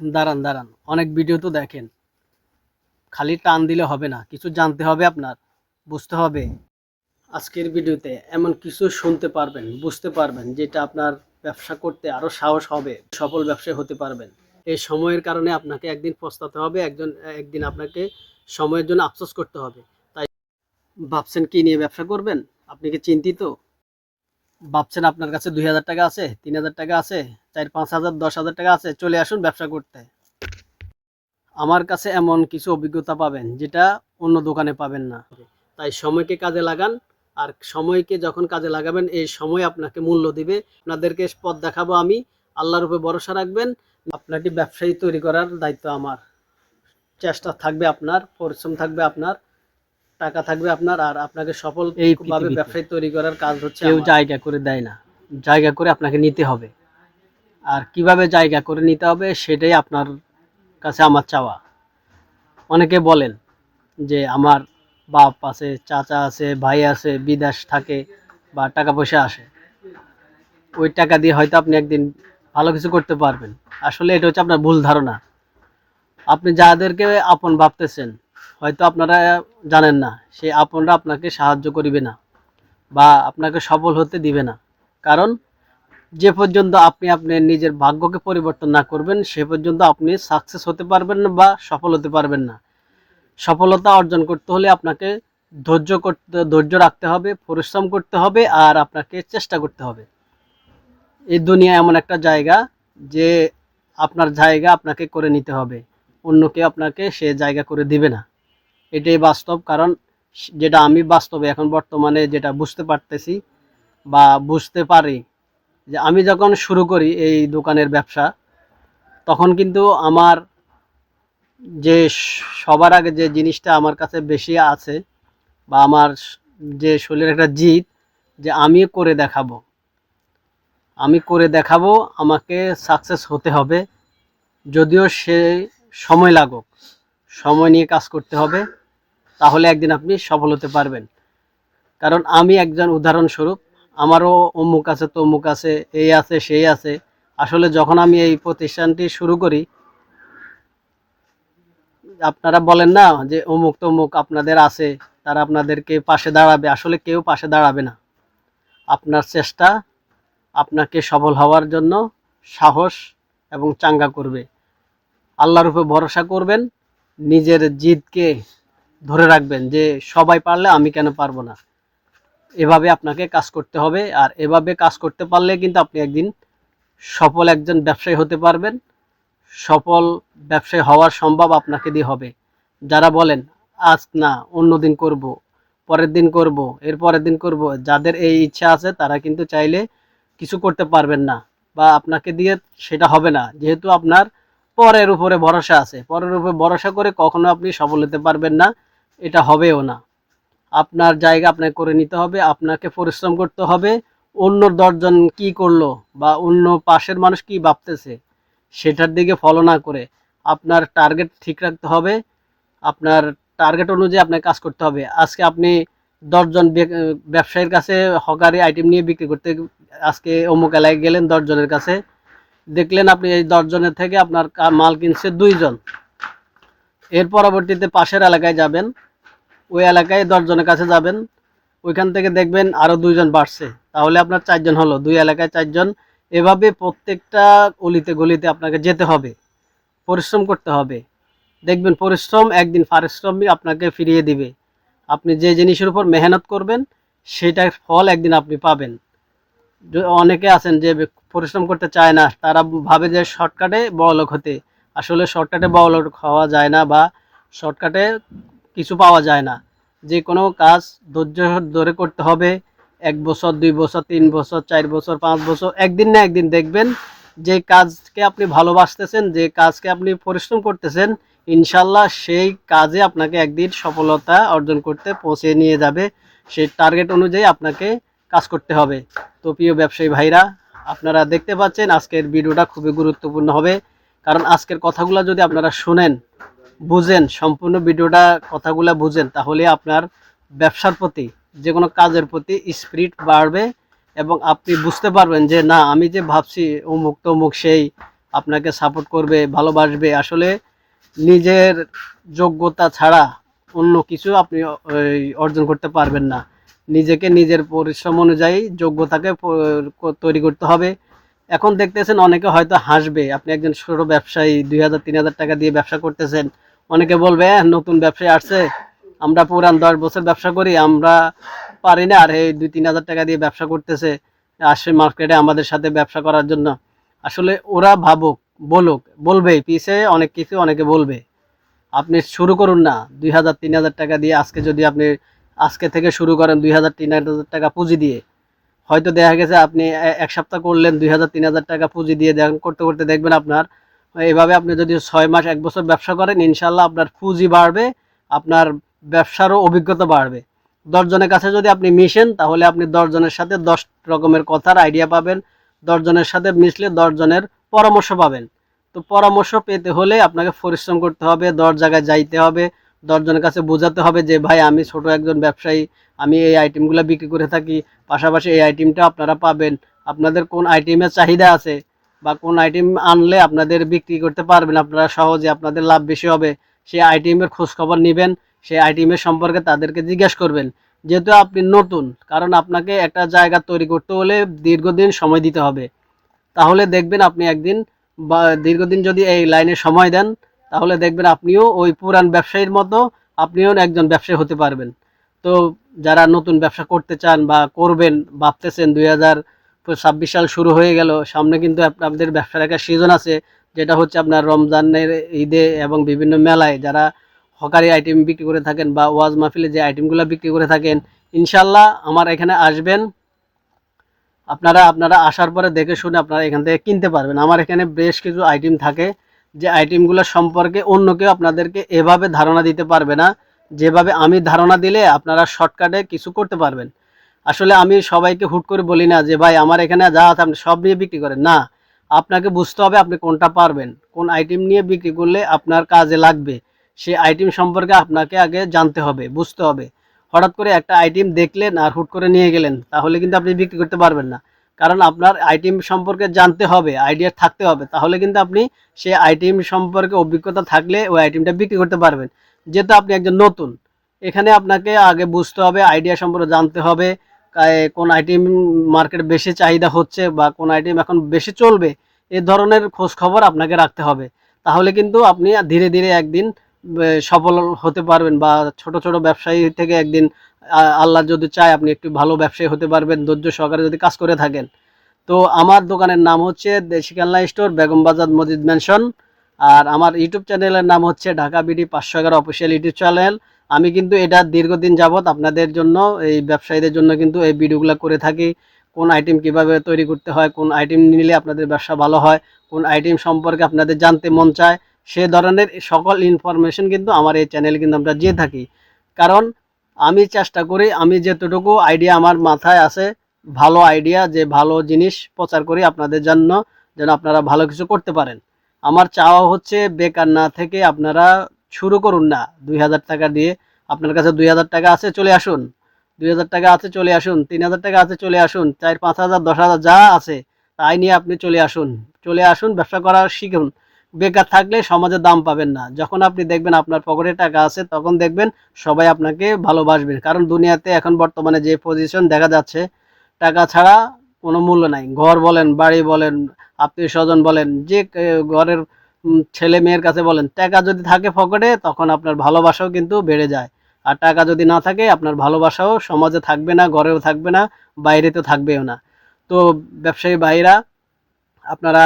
দাঁড়ান দাঁড়ান। অনেক ভিডিও তো দেখেন। খালি টান দিলে হবে না, কিছু জানতে হবে আপনার, বুঝতে হবে। আজকের ভিডিওতে এমন কিছু শুনতে পারবেন, বুঝতে পারবেন, যেটা আপনার ব্যবসা করতে আরও সাহস হবে, সফল ব্যবসায়ী হতে পারবেন। এই সময়ের কারণে আপনাকে একদিন পস্তাতে হবে, একজন, একদিন আপনাকে সময়ের জন্য আফসোস করতে হবে। তাই ভাবছেন কি নিয়ে ব্যবসা করবেন? আপনি কি চিন্তিত? ভাবছেন আপনার কাছে দুই হাজার টাকা আছে, তিন হাজার টাকা আছে, চার পাঁচ হাজার, দশ হাজার টাকা আছে, চলে আসুন ব্যবসা করতে। আমার কাছে এমন কিছু অভিজ্ঞতা পাবেন যেটা অন্য দোকানে পাবেন না। তাই সময়কে কাজে লাগান, আর সময়কে যখন কাজে লাগাবেন, এই সময় আপনাকে মূল্য দিবে। আপনাদেরকে পথ দেখাবো আমি, আল্লাহর উপরে ভরসা রাখবেন। আপনাকে ব্যবসায়ী তৈরি করার দায়িত্ব আমার। চেষ্টা থাকবে আপনার, পরিশ্রম থাকবে আপনার। টাকা থাকবে আপনার আর আপনাকে সফল এই ভাবে ব্যবসায়ী তৈরি করার কাজ হচ্ছে কেউ জায়গা করে দেয় না। জায়গা করে আপনাকে নিতে হবে। আর কীভাবে জায়গা করে নিতে হবে সেটাই আপনার কাছে আমার চাওয়া। অনেকে বলেন যে আমার বাপ আছে চাচা আছে ভাই আছে বিদেশ থাকে বা টাকা পয়সা আসে। ওই টাকা দিয়ে হয়তো আপনি একদিন ভালো কিছু করতে পারবেন। আসলে এটা হচ্ছে আপনার ভুল ধারণা। আপনি যাদেরকে আপন ভাবতেছেন হয়তো আপনারা জানেন না সেই আপনরা আপনাকে সাহায্য করিবে না বা আপনাকে সফল হতে দিবে না। কারণ যে পর্যন্ত আপনি আপনার নিজের ভাগ্যকে পরিবর্তন না করবেন, সে পর্যন্ত আপনি সাকসেস হতে পারবেন না বা সফল হতে পারবেন না। সফলতা অর্জন করতে হলে আপনাকে ধৈর্য করতে, ধৈর্য রাখতে হবে, পরিশ্রম করতে হবে আর আপনাকে চেষ্টা করতে হবে। এই দুনিয়া এমন একটা জায়গা যে আপনার জায়গা আপনাকে করে নিতে হবে, অন্য কেউ আপনাকে সে জায়গা করে দিবে না। এটাই বাস্তব, কারণ যেটা আমি বাস্তবে এখন বর্তমানে যেটা বুঝতে পারতেছি বা বুঝতে পারি, যে আমি যখন শুরু করি এই দোকানের ব্যবসা, তখন কিন্তু আমার যে সবার আগে যে জিনিসটা আমার কাছে বেশি আছে বা আমার যে শরীরের একটা জিদ, যে আমি করে দেখাবো। আমি করে দেখাবো, আমাকে সাকসেস হতে হবে, যদিও সে সময় লাগুক, সময় নিয়ে কাজ করতে হবে তাহলে একদিন আপনি সফল হতে পারবেন। কারণ আমি একজন উদাহরণস্বরূপ, আমারও অমুক আছে, তমুক আছে, এই আছে, সেই আছে। আসলে যখন আমি এই প্রতিষ্ঠানটি শুরু করি, আপনারা বলেন না যে অমুক তমুক আপনাদের আছে, তারা আপনাদেরকে পাশে দাঁড়াবে। আসলে কেউ পাশে দাঁড়াবে না। আপনার চেষ্টা আপনাকে সফল হওয়ার জন্য সাহস এবং চাঙ্গা করবে। আল্লাহর উপর ভরসা করবেন, নিজের জিদকে ধরে রাখবেন যে সবাই পারলে আমি কেন পারব না। এভাবে আপনাকে কাজ করতে হবে আর এভাবে কাজ করতে পারলে কিন্তু আপনি একদিন সফল একজন ব্যবসায়ী হতে পারবেন। সফল ব্যবসায়ী হওয়ার সম্ভব আপনাকে দিয়ে হবে। যারা বলেন, আজ না, অন্য দিন করব, পরের দিন করব এর পরের দিন করব। যাদের এই ইচ্ছা আছে, তারা কিন্তু চাইলে কিছু করতে পারবেন না বা আপনাকে দিয়ে সেটা হবে না। যেহেতু আপনার পরের উপরে ভরসা আছে। পরের উপরে ভরসা করে কখনো আপনি সফল হতে পারবেন না। এটা হবেও না। আপনার জায়গা আপনাকে করে নিতে হবে, আপনাকে পরিশ্রম করতে হবে। অন্য দশজন কি করল বা অন্য পাশের মানুষ কি ভাবতেছে, সেটার দিকে ফলো না করে আপনার টার্গেট ঠিক রাখতে হবে। আপনার টার্গেট অনুযায়ী আপনাকে কাজ করতে হবে। আজকে আপনি দশজন ব্যবসায়ীর কাছে হকারি আইটেম নিয়ে বিক্রি করতে আজকে অমুক এলাকায় গেলেন দশজনের কাছে। দেখলেন আপনি এই দশজনের থেকে আপনার মাল কিনছে দুইজন। এর পরবর্তীতে পাশের এলাকায় যাবেন। ওই এলাকায় দশজনের কাছে যাবেন। ওইখান থেকে দেখবেন আরও দুইজন বাড়ছে। তাহলে আপনার চারজন হলো, দুই এলাকায় চারজন। এভাবে প্রত্যেকটা অলিতে গলিতে আপনাকে যেতে হবে, পরিশ্রম করতে হবে। দেখবেন পরিশ্রম, একদিন পারিশ্রমিক আপনাকে ফিরিয়ে দিবে। আপনি যে জিনিসের উপর মেহনত করবেন, সেটার ফল একদিন আপনি পাবেন। অনেকে আছেন যে পরিশ্রম করতে চায় না, তারা ভাবে যে শর্টকাটে বড়লোক হতে। আসলে শর্টকাটে বড়লোক হওয়া যায় না বা শর্টকাটে কিছু পাওয়া যায় না। যে কোনো কাজ ধৈর্য ধরে করতে হবে। এক বছর, দুই বছর, তিন বছর, চার বছর, পাঁচ বছর, একদিন না একদিন দেখবেন যে কাজকে আপনি ভালোবাসতেছেন, যে কাজকে আপনি পরিশ্রম করতেছেন, ইনশাল্লাহ সেই কাজে আপনাকে একদিন সফলতা অর্জন করতে পৌঁছে নিয়ে যাবে। সেই টার্গেট অনুযায়ী আপনাকে কাজ করতে হবে। তো প্রিয় ব্যবসায়ী ভাইরা, আপনারা দেখতে পাচ্ছেন আজকের ভিডিওটা খুবই গুরুত্বপূর্ণ হবে। কারণ আজকের কথাগুলো যদি আপনারা শুনেন বুঝেন, সম্পূর্ণ ভিডিওটা, কথাগুলো বুঝেন, তাহলে আপনার ব্যবসার প্রতি, যে কোনো কাজের প্রতি স্পিরিট বাড়বে এবং আপনি বুঝতে পারবেন যে, না, আমি যে ভাবছি, অমুক তমুক সেই আপনাকে সাপোর্ট করবে, ভালোবাসবে। আসলে নিজের যোগ্যতা ছাড়া অন্য কিছু আপনি অর্জন করতে পারবেন না। নিজেকে নিজের পরিশ্রম অনুযায়ী যোগ্যতাকে তৈরি করতে হবে। এখন দেখতেছেন অনেকে হয়তো হাসবে আপনি একজন ছোট ব্যবসায়ী দুই হাজার তিন হাজার টাকা দিয়ে ব্যবসা করতেছেন। অনেকে বলবে "এহ, নতুন ব্যবসায়ী আসছে আমরা পুরান দশ বছর ব্যবসা করি আমরা পারি না আর এই দুই তিন হাজার টাকা দিয়ে ব্যবসা করতেছে আসে মার্কেটে আমাদের সাথে ব্যবসা করার জন্য। আসলে ওরা ভাবুক বলুক বলবে পিছে অনেক কিছু অনেকে বলবে। আপনি শুরু করুন না দুই হাজার তিন হাজার টাকা দিয়ে আজকে যদি আপনি আজকে থেকে শুরু করেন দুই হাজার তিন হাজার টাকা পুঁজি দিয়ে হয়তো দেখা গেছে আপনি এক সপ্তাহ করলেন, দুই হাজার, তিন হাজার টাকা পুঁজি দিয়ে দেখ- করতে করতে দেখবেন আপনার, এভাবে আপনি যদি ছয় মাস, এক বছর ব্যবসা করেন ইনশাল্লাহ আপনার পুঁজি বাড়বে, আপনার ব্যবসারও অভিজ্ঞতা বাড়বে। দশজনের কাছে যদি আপনি মিশেন, তাহলে আপনি দশজনের সাথে দশ রকমের কথার আইডিয়া পাবেন, দশজনের সাথে মিশলে দশজনের পরামর্শ পাবেন। তো পরামর্শ পেতে হলে আপনাকে পরিশ্রম করতে হবে, দশ জায়গায় যাইতে হবে দশজনের কাছে বোঝাতে হবে যে, ভাই, আমি ছোট একজন ব্যবসায়ী, আমি এই আইটেমগুলো বিক্রি করে থাকি। পাশাপাশি এই আইটেমটা আপনারা পাবেন। আপনাদের কোন আইটেমের চাহিদা আছে বা কোন আইটেম আনলে আপনাদের বিক্রি করতে পারবেন? আপনারা সহজে আপনাদের লাভ বেশি হবে। সেই আইটেমের খোঁজখবর নেবেন। সেই আইটেমের সম্পর্কে তাদেরকে জিজ্ঞেস করবেন। যেহেতু আপনি নতুন, কারণ আপনাকে একটা জায়গা তৈরি করতে হলে দীর্ঘদিন সময় দিতে হবে। তাহলে দেখবেন আপনি একদিন বা দীর্ঘদিন যদি এই লাইনে সময় দেন তাহলে দেখবেন আপনিও ওই পুরান ব্যবসায়ীর মতো আপনিও একজন ব্যবসায়ী হতে পারবেন। তো যারা নতুন ব্যবসা করতে চান বা করবেন, ভাবতেছেন দুই হাজার ছাব্বিশ সাল শুরু হয়ে গেল, সামনে কিন্তু আপনাদের ব্যবসার একটা সিজন আছে, যেটা হচ্ছে আপনার রমজানের ঈদে এবং বিভিন্ন মেলায় যারা হকারি আইটেম বিক্রি করে থাকেন বা ওয়াজ মাহফিলে যে আইটেমগুলো বিক্রি করে থাকেন, ইনশাল্লাহ আমার এখানে আসবেন। আপনারা আপনারা আসার পরে দেখে শুনে আপনারা এখান থেকে কিনতে পারবেন। আমার এখানে বেশ কিছু আইটেম থাকে। যে আইটেমগুলো সম্পর্কে অন্য কেউ আপনাদেরকে এভাবে ধারণা দিতে পারবে না। যেভাবে আমি ধারণা দিলে আপনারা শর্টকাটে কিছু করতে পারবেন। আসলে আমি সবাইকে হুট করে বলি না যে, ভাই, আমার এখানে যা আছে আপনি সব নিয়ে বিক্রি করেন। না, আপনাকে বুঝতে হবে আপনি কোনটা পারবেন। কোন আইটেম নিয়ে বিক্রি করলে আপনার কাজে লাগবে। সেই আইটেম সম্পর্কে আপনাকে আগে জানতে হবে, বুঝতে হবে। হঠাৎ করে একটা আইটেম দেখলেন আর হুট করে নিয়ে গেলেন, তাহলে কিন্তু আপনি বিক্রি করতে পারবেন না। কারণ আপনার আইটেম সম্পর্কে জানতে হবে আইডিয়া থাকতে হবে। তাহলে কিন্তু আপনি সেই আইটেম সম্পর্কে অভিজ্ঞতা থাকলে ওই আইটেমটা বিক্রি করতে পারবেন। যেহেতু আপনি একজন নতুন, এখানে আপনাকে আগে বুঝতে হবে আইডিয়া সম্পর্কে জানতে হবে কোন আইটেম মার্কেট বেশি চাহিদা হচ্ছে বা কোন আইটেম এখন বেশি চলবে, এ ধরনের খোঁজ খবর আপনাকে রাখতে হবে। তাহলে কিন্তু আপনি ধীরে ধীরে একদিন সফল হতে পারবেন বা ছোট ছোট ব্যবসায়ী থেকে একদিন আল্লাহ যদি চায় আপনি একটু ভালো ব্যবসায়ী হতে পারবেন, ধৈর্য সহকারে যদি কাজ করে থাকেন। তো আমার দোকানের নাম হচ্ছে দেশি কান্না স্টোর বেগম বাজার মসজিদ ম্যানশন। আর আমার ইউটিউব চ্যানেলের নাম হচ্ছে ঢাকা বিডি পাঁচশো এগারো অফিসিয়াল ইউটিউব চ্যানেল। আমি কিন্তু এটা দীর্ঘদিন যাবৎ আপনাদের জন্য, এই ব্যবসায়ীদের জন্য কিন্তু এই ভিডিওগুলো করে থাকি। কোন আইটেম কীভাবে তৈরি করতে হয়, কোন আইটেম নিলে আপনাদের ব্যবসা ভালো হয়, কোন আইটেম সম্পর্কে আপনাদের জানতে মন চায়, সে ধরনের সকল ইনফরমেশন কিন্তু আমার এই চ্যানেলে কিন্তু আমরা দিয়ে থাকি। কারণ আমি চেষ্টা করি, আমি যেতটুকু আইডিয়া আমার মাথায় আছে, ভালো আইডিয়া যে ভালো জিনিস প্রচার করি আপনাদের জন্য, যেন আপনারা ভালো কিছু করতে পারেন। আমার চাওয়া হচ্ছে বেকার না থেকে আপনারা শুরু করুন না। দুই হাজার টাকা দিয়ে আপনার কাছে দুই হাজার টাকা আছে, চলে আসুন। দুই হাজার টাকা আছে, চলে আসুন। তিন হাজার টাকা আছে, চলে আসুন। চার, পাঁচ হাজার, দশ হাজার যা আছে, তাই নিয়ে আপনি চলে আসুন। চলে আসুন, ব্যবসা করা শিখুন। বেকার থাকলে সমাজে দাম পাবেন না। যখন আপনি দেখবেন আপনার পকেটে টাকা আছে, তখন দেখবেন সবাই আপনাকে ভালোবাসবেন। কারণ দুনিয়াতে এখন বর্তমানে যে পজিশন দেখা যাচ্ছে, টাকা ছাড়া কোনো মূল্য নাই। ঘর বলেন, বাড়ি বলেন আত্মীয় স্বজন বলেন, যে ঘরের ছেলে মেয়ের কাছে বলেন, টাকা যদি থাকে পকেটে, তখন আপনার ভালোবাসাও কিন্তু বেড়ে যায়। আর টাকা যদি না থাকে, আপনার ভালোবাসাও সমাজে থাকবে না, ঘরেও থাকবে না বাইরে তো থাকবেও না। তো ব্যবসায়ী ভাইরা, আপনারা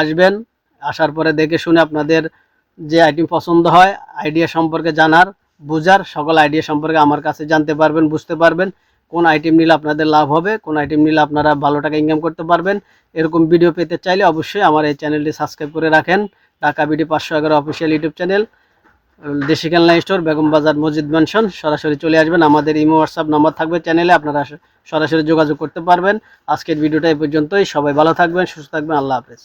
আসবেন আসার পরে দেখে শুনে আপনাদের যে আইটেম পছন্দ হয় আইডিয়া সম্পর্কে জানার, বোঝার, সকল আইডিয়া সম্পর্কে আমার কাছে জানতে পারবেন, বুঝতে পারবেন কোন আইটেম নিলে আপনাদের লাভ হবে, কোন আইটেম নিলে আপনারা ভালো টাকা ইনকাম করতে পারবেন। এরকম ভিডিও পেতে চাইলে অবশ্যই আমার এই চ্যানেলটি সাবস্ক্রাইব করে রাখেন। ঢাকা বিডি পাঁচশো এগারো অফিসিয়াল ইউটিউব চ্যানেল দেশি খেলনা স্টোর বেগম বাজার মসজিদ ম্যানশন সরাসরি চলে আসবেন। আমাদের ইমো হোয়াটসঅ্যাপ নাম্বার থাকবে চ্যানেলে আপনারা সরাসরি যোগাযোগ করতে পারবেন। আজকের ভিডিওটা এই পর্যন্তই। সবাই ভালো থাকবেন, সুস্থ থাকবেন। আল্লাহ হাফেজ।